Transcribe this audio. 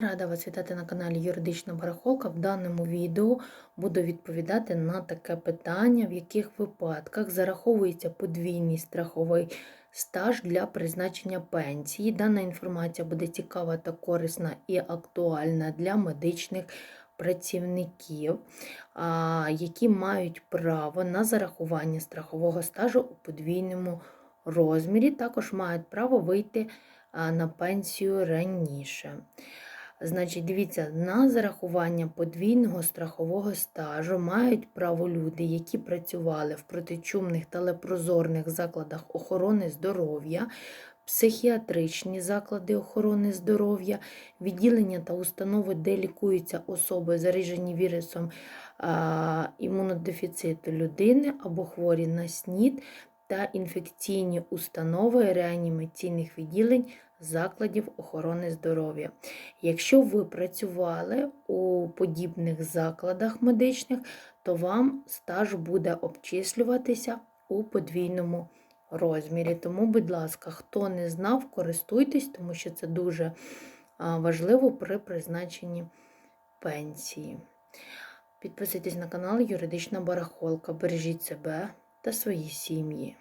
Рада вас вітати на каналі Юридична Барахолка. В даному відео буду відповідати на таке питання, в яких випадках зараховується подвійний страховий стаж для призначення пенсії. Дана інформація буде цікава та корисна і актуальна для медичних працівників, які мають право на зарахування страхового стажу у подвійному розмірі. Також мають право вийти на пенсію раніше. Значить, дивіться, на зарахування подвійного страхового стажу мають право люди, які працювали в протичумних та лепрозорних закладах охорони здоров'я, психіатричні заклади охорони здоров'я, відділення та установи, де лікуються особи, заражені вірусом а, імунодефіциту людини або хворі на СНІД та інфекційні установи реанімаційних відділень закладів охорони здоров'я. Якщо ви працювали у подібних закладах медичних, то вам стаж буде обчислюватися у подвійному розмірі. Тому, будь ласка, хто не знав, користуйтесь, тому що це дуже важливо при призначенні пенсії. Підписуйтесь на канал Юридична Барахолка. Бережіть себе та свої сім'ї.